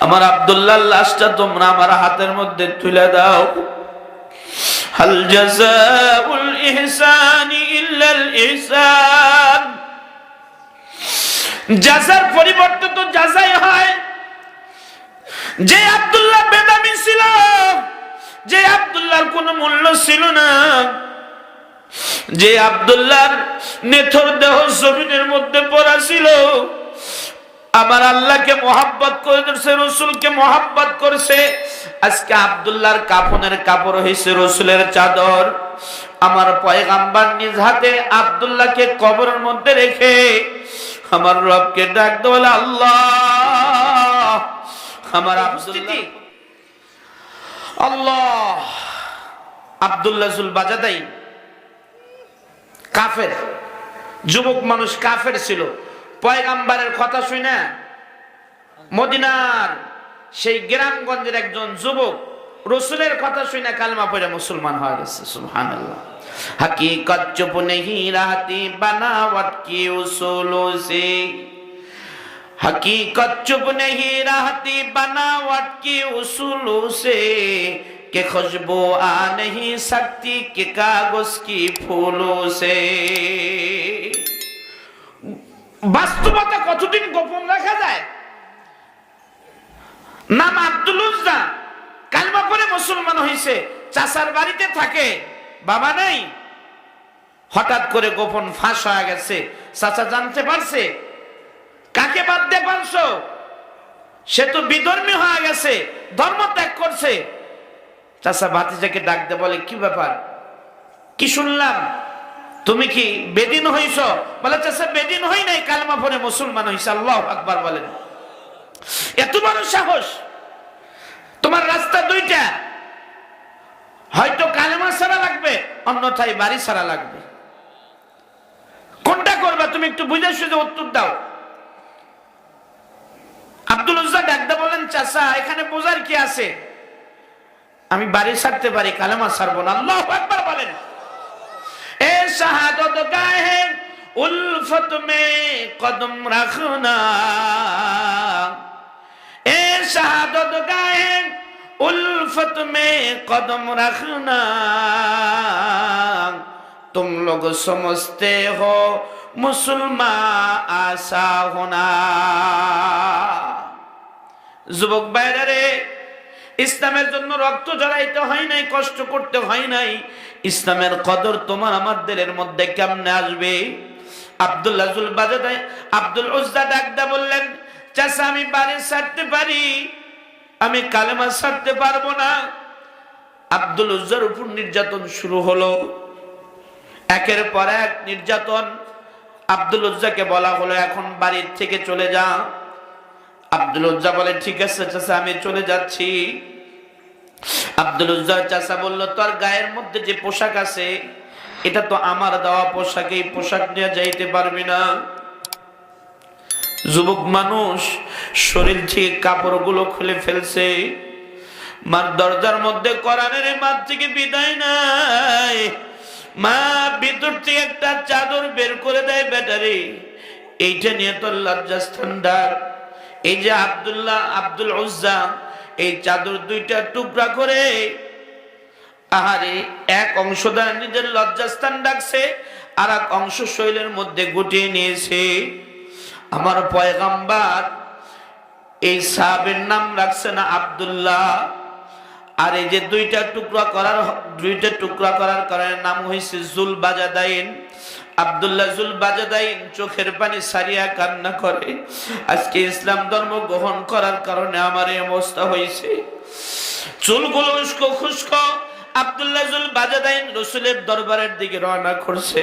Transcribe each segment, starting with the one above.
আমার আব্দুল্লাহর লাশটা তোমরা আমার হাতের মধ্যে তুলে দাও। হাল জাযাউল ইহসানি ইল্লাল ইহসান। জাজার পরিবর্তে তো জাজাই হয়। যে আব্দুল্লাহ বেদামি ছিল, যে আব্দুল্লাহর কোনো মূল্য ছিল না। যে আব্দুল্লাহর নেথর দেহ জমিনের মধ্যে পড়া ছিল আমার আল্লাহকে মোহাব্বত করেছে রসুলকে মোহাব্বত করেছে। আজকে আব্দুল্লাহর কাপনের কাপড় হয়েছে রসুলের চাদর। আমার পয়গাম্বার নিজ হাতে আব্দুল্লাহকে কবরের মধ্যে রেখে আমার রবকে ডাক দোলে আল্লাহ। আমার আব্দুল্লাহ আল্লাহ। আব্দুল্লাহ জুল বাজাদাই কাফের। যুবক মানুষ কাফের ছিল। পয়গাম্বারের কথা শুনে মদিনার সেই গ্রামগঞ্জের একজন যুবক রসুলের কথা শুনে কালমা পড়ে মুসলমান হয়ে গেছে সুবহানাল্লাহ हकीकत चुप नहीं रहती बनावट की उसूलों से हकीकत चुप नहीं रहती बनावट की उसूलों से कि खुशबू आ नहीं सकती कि कागज की फूलों से বাস্তবতা কতদিন গোপন রাখা যায়? নাম আব্দুল কালমা পরে মুসলমান হয়েছে চাচার বাড়িতে থাকে। বাবা নেই। হঠাৎ করে গোপন ফাঁস হয়ে গেছে। চাচা জানতে পারছে। কাকে বাদ দিয়ে পারছ? সে তো বিধর্মী হয়ে গেছে। ধর্ম ত্যাগ করছে। চাচা ভাতিজাকে ডাক দে বলে, কি ব্যাপার? কি শুনলাম? তুমি কি বেদিন হইছ? বলে চাচা বেদিন হই নাই, কালমা পরে মুসলমান হইছে, আল্লাহ আকবার বলেন। এত বড় সাহস। তোমার রাস্তা দুইটা। হয়তো কালেমা ছাড়া লাগবে, অন্যথায় বাড়ি ছাড়া লাগবে। কোনটা করবা? তুমি একটু বুঝে সুঝে উত্তর দাও। আব্দুল বলেন, চাচা, এখানে বোঝার কি আছে? আমি বাড়ি ছাড়তে পারি, কালেমা ছাড়বো না। আল্লাহ একবার বলেন। শাহাদত গায়ে উলফত মে কদম রাখনা এ শাহাদত গায়ে उल्फत में कदम रखना तुम लोग समझते हो मुसलमान आशा होना যুবক বাইরে ইসলামের জন্য রক্ত জড়াইতে হয় নাই কষ্ট করতে হয় নাই ইসলামের কদর তোমার আমার দিলের মধ্যে কেমনে আসবে? আব্দুল্লাহ জুল বাজাদাই আব্দুল উজ্জা ডাকদা বললেন চাষা আমি বাড়ি ছাড়তে পারি, আমি কালেমা ছাড়তে পারব না। আব্দুল উজ্জার উপর নির্যাতন শুরু হলো। একের পর এক নির্যাতন আব্দুল উজ্জাকে বলা হলো, এখন বাড়ির থেকে চলে যা। আব্দুল উজ্জা বলে, ঠিক আছে চাষা আমি চলে যাচ্ছি। আব্দুল উজ্জার চাষা বলল, তোর গায়ের মধ্যে যে পোশাক আছে, এটা তো আমার দেওয়া পোশাক, এই পোশাক নিয়ে যাইতে পারবি না। যুবক মানুষ শরীর থেকে কাপড়গুলো খুলে ফেলছে। মার দরজার মধ্যে কোরআনের মার থেকে বিদায় নাই। মা ভিতর থেকে একটা চাদর বের করে দেয় ব্যাটারি। এইটা নিয়ে তোর লজ্জাস্থান ডাক। এই যে আব্দুল্লাহ, আব্দুল উজ্জা এই চাদর দুইটা টুকরা করে আহারে এক অংশ দ্বারা নিজের লজ্জাস্থান ডাকছে আর এক অংশ শৈলের মধ্যে গুটিয়ে নিয়েছে। আমার পয়গাম্বার, এই সাহাবের নাম রাখছে না আব্দুল্লাহ। আর এই যে দুইটা টুকরা করার, দুইটা টুকরা করার কারণে নাম হয়েছে জুল বাজাদাইন আব্দুল্লাহ জুল বাজাদাইন চোখের পানি সারিয়া কান্না করে, আজকে ইসলাম ধর্ম গ্রহণ করার কারণে আমার এই অবস্থা হয়েছে। চুলগুলো উস্কো খুস্কো আব্দুল্লাহ জুল বাজাদাইন রসুলের দরবারের দিকে রওনা করছে।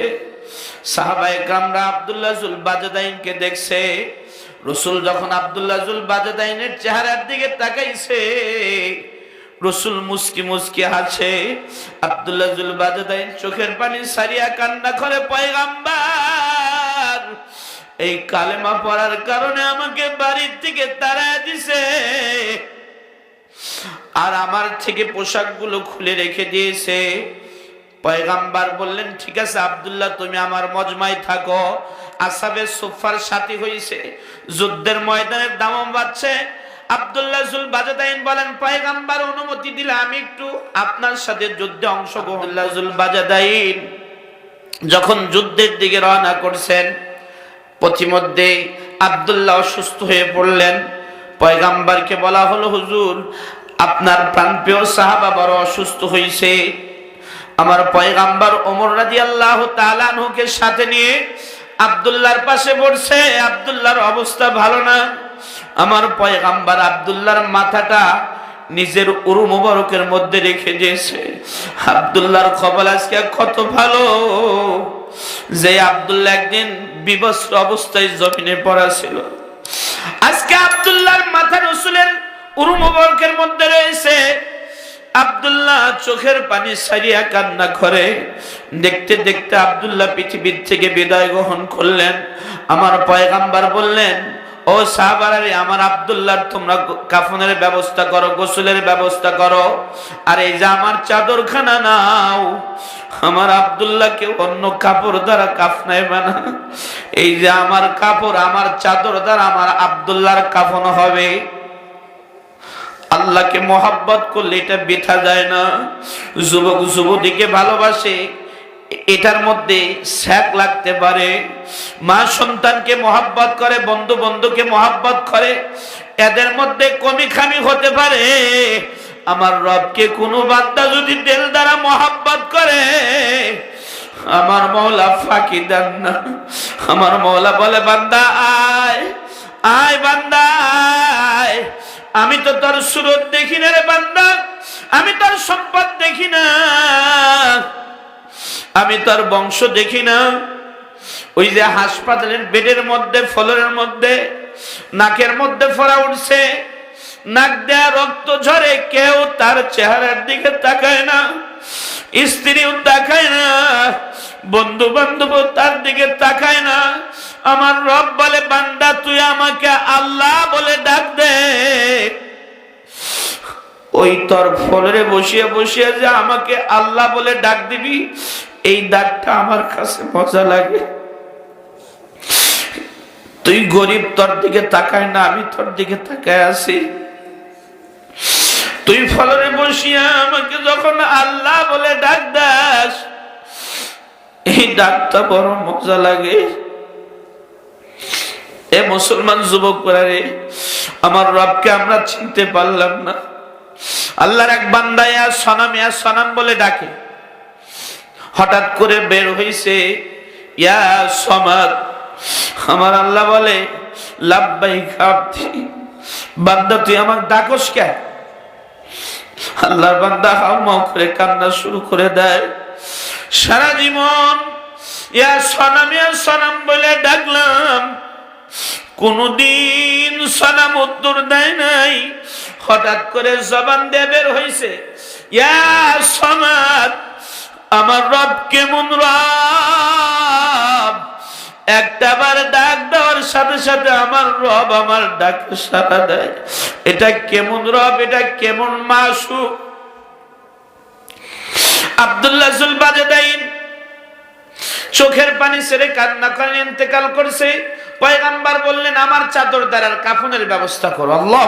সাহাবায়ে কামরা আব্দুল্লাহ জুল বাজাদাইনকে দেখছে। রসুল যখন আব্দুল্লাহ জুল বাজাদাইনের চেহারার দিকে তাকাইছে রসুল মুসকি মুসকি আছে আব্দুল্লাহ চোখের পানি সারিয়া কান্না করে, পয়গাম্বার, এই কালেমা পড়ার কারণে আমাকে বাড়ির থেকে তাড়া দিছে। আর আমার থেকে পোশাকগুলো খুলে রেখে দিয়েছে। পয়গাম্বার বললেন, ঠিক আছে আব্দুল্লাহ, তুমি আমার মজমায় থাকো। আসাবে সোফার সাথী হয়েছে যুদ্ধের ময়দানের দাম বাড়ছে। বলেন, পয়গাম্বার অনুমতি দিলে আমি একটু আপনার সাথে যুদ্ধে অংশগ্রহণ যখন যুদ্ধের দিকে রওনা করছেন, পথিমধ্যে আব্দুল্লাহ অসুস্থ হয়ে পড়লেন। পয়গাম্বারকে বলা হলো, হুজুর, আপনার প্রাণপ্রিয় সাহাবা বড় অসুস্থ হয়েছে আমার পয়গাম্বার ওমর রাজি আল্লাহ তালানহুকে সাথে নিয়ে আবদুল্লাহর পাশে পড়ছে। আবদুল্লাহর অবস্থা ভালো না। আমার পয়গাম্বার আবদুল্লার মাথাটা নিজের উরু মুবারকের মধ্যে রেখে দিয়েছে। আবদুল্লার খবর আজকে কত ভালো। যে আবদুল্লাহ একদিন বিবস্ত্র অবস্থায় জমিনে পড়া ছিল। আজকে আবদুল্লাহর মাথা রসুলের উরু মুবারকের মধ্যে রয়েছে। আবদুল্লাহ চোখের পানি সারিয়া কান্না করে। দেখতে দেখতে আবদুল্লাহ পৃথিবীর থেকে বিদায় গ্রহণ করলেন। আমার পয়গাম্বার বললেন ও সাহাবারে আমার আবদুল্লাহর তোমরা কাফনের ব্যবস্থা করো, গোসলের ব্যবস্থা করো। আর এই যে আমার চাদরখানা নাও, আমার আবদুল্লাহকে অন্য কাপড় দ্বারা কাফনায় বানা। এই যে আমার কাপড়, আমার চাদর দ্বারা আমার আবদুল্লাহর কাফন হবে। আল্লাহকে মোহাব্বত করলে এটা বেথা যায় না। যুবক যুবতীকে ভালোবাসে এটার মধ্যে স্যাক লাগতে পারে। মা সন্তানকে মহাব্বত করে, বন্ধু বন্ধুকে মহাব্বত করে, এদের মধ্যে কমি খামি হতে পারে। আমার রবকে কোনো বান্দা যদি তেল দ্বারা মহাব্বত করে, আমার মৌলা ফাঁকি দেন না। আমার মৌলা বলে, বান্দা, আয় আয় বান্দা, আয়। আমি তো তোর সুরত দেখি না রে বান্দা, আমি তোর সম্পদ দেখি না। আমি তোর বংশ দেখি না। ওই যে হাসপাতালের বেডের মধ্যে, ফলরের মধ্যে, নাকের মধ্যে ফোড়া উঠছে। নাক দেয়া রক্ত ঝরে, কেউ তার চেহারার দিকে তাকায় না, স্ত্রীও তাকায় না বন্ধু বান্ধব তার দিকে তাকায় না। আমার রব বলে, বান্দা, তুই আমাকে আল্লাহ বলে ডাক দে। ওই তোর ফলরে বসিয়ে বসিয়ে যে আমাকে আল্লাহ বলে ডাক দিবি, এই ডাকটা আমার কাছে মজা লাগে। তুই গরিব তোর দিকে তাকায় না, আমি তোর দিকে তাকায় আছি। তুই ফলরে বসিয়া আমাকে যখন আল্লাহ বলে ডাক দাস, এই ডাকটা বড় মজা লাগে। এ মুসলমান যুবক রে আমার রবকে আমরা চিনতে পারলাম না। আল্লাহর এক বান্দা ইয়া সনাম ইয়া সনাম বলে ডাকে। হঠাৎ করে বের হইছে, ইয়া সমাদ আমার আল্লাহ বলে লাভবাই খাবতি বান্দা, তুই আমার ডাকস কে? আল্লাহর বান্দা হাউমাউ করে কান্না শুরু করে দেয়। সারা জীবন, ইয়া সনাম ইয়া সনাম বলে ডাকলাম। কোনদিন সনাম উত্তর দেয় নাই। হঠাৎ করে জবান দিয়ে বের হয়েছে ইয়া সমাদ আমার রব কেমন রব? একটা বার ডাক দেওয়ার সাথে সাথে আমার রব আমার ডাকে সারা দেয়। এটা কেমন রব, এটা কেমন মাসু আব্দুল্লাহ বাজেদাইন চোখের পানি ছেড়ে কান্না করে, ইন্তেকাল করছে। পয়গাম্বার বললেন, আমার চাদর দ্বারার কাফনের ব্যবস্থা করো, আল্লাহ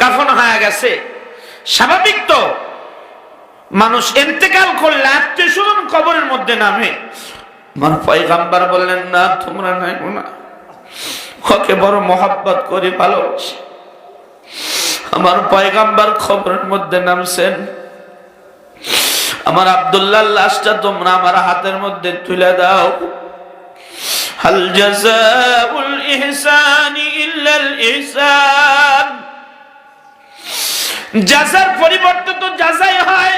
কাফন হয়ে গেছে। স্বাভাবিক তো, মানুষ ইন্তেকাল করলে আত্মীয় স্বজন কবরের মধ্যে নামে। আমার পয়গাম্বার বললেন, না, তোমরা নাই না ওকে বড় মহাব্বত করে ভালোবাসি। আমার পয়গাম্বার খবরের মধ্যে নামছেন, আমার আব্দুল্লাহ লাশটা তোমরা আমার হাতের মধ্যে তুলে দাও। হাল জাযাউল ইহসানি ইল্লাল ইহসান। জাজার পরিবর্তে তো জাজাই হয়।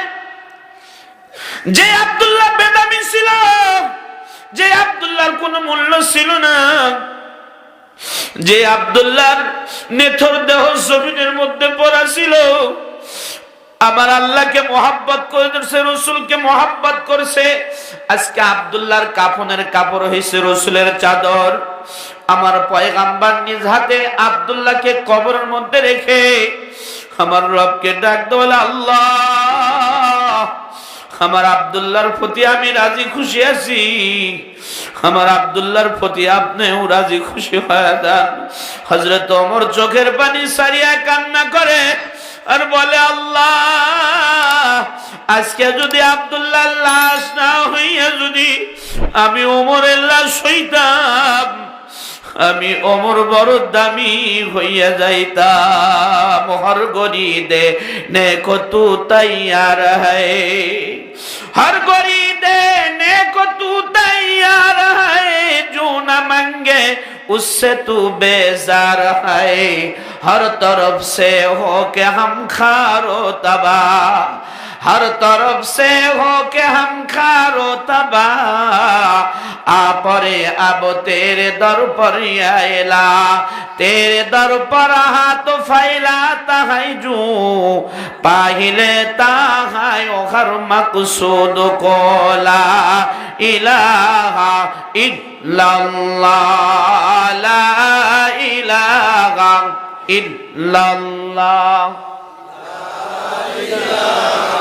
যে আব্দুল্লাহ বেদামি ছিল কোনো মূল্য ছিল না। যে আব্দুল্লাহর নেথর দেহ জমিনের মধ্যে পড়া ছিল, আমার আল্লাহকে মোহাব্বত করেছে, রসুলকে মোহাব্বত করছে। আজকে আব্দুল্লাহর কাফনের কাপড় হয়েছে রসুলের চাদর। আমার পয়গাম্বার নিজ হাতে আব্দুল্লাহকে কবরের মধ্যে রেখে আমার রবকে ডাক বলে, আল্লাহ, আমার আব্দুল্লাহর প্রতি আমি রাজি খুশি আছি। আমার আবদুল্লার প্রতি আপনিও রাজি, খুশি হয়ে যান। হজরত অমর চোখের পানি সারিয়া কান্না করে আর বলে, আল্লাহ, আজকে যদি আবদুল্লাহ লাশ না হইয়া যদি আমি ওমরের লাশ হইতাম, আমি অমর বড় দামি হইয়া যাইতাম। হর গরি দে নে কত তাইয়ার হে। হর গরি দে یار رہا ہے، جو نہ منگے اس سے تو بیزار ہے۔ ہر طرف سے ہو کے ہم خارو تباہ۔ ہر طرف سے ہو کے ہم کھارو تباہ آ پڑے اب تیرے در پر ایلا تیرے در پر ہاتھ پھیلا تہائی جو پاہلے تہائی ہر مقصود کو لا الہ الا اللہ لا الہ الا اللہ لا الہ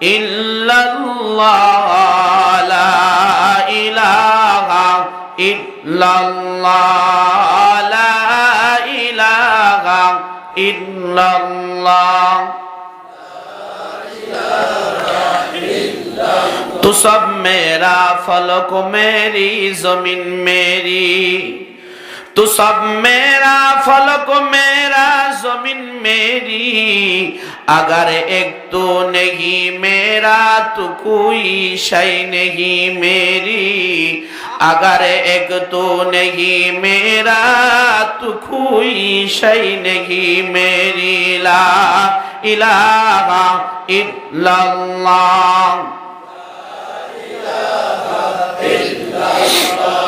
ইল্লাল্লাহ লা ইলাহা ইল্লাল্লাহ লা ইলাহা ইল্লাল্লাহ تو سب میرا فلک میری زمین میری تو سب میرا فلک अगर एक तो नहीं मेरा तो कोई शय नहीं मेरी अगर एक तो नहीं मेरा तो कोई शय नहीं मेरी ला इलाहा इल्लल्लाह ला इलाहा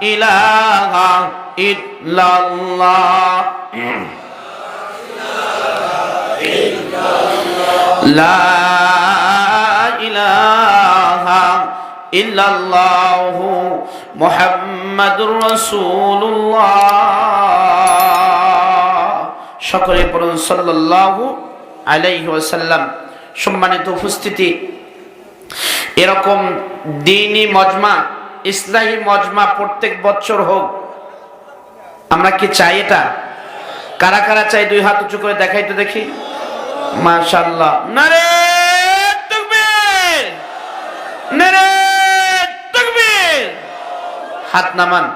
ইলাহা ইল্লাল্লাহ। লা ইলাহা ইল্লাল্লাহু মুহাম্মাদুর রাসূলুল্লাহ। সকলে পড়ুন সাল্লাল্লাহু আলাইহি ওয়াসাল্লাম। সম্মানিত উপস্থিতি। এরকম দিনই মজমা। ইসলাহী মজমা প্রত্যেক বছর হোক, আমরা কি চাই এটা? কারা কারা চাই? দুই হাত উঁচু করে দেখাই তো দেখি। মাশাল্লাহ নারে নারে হাত নামান।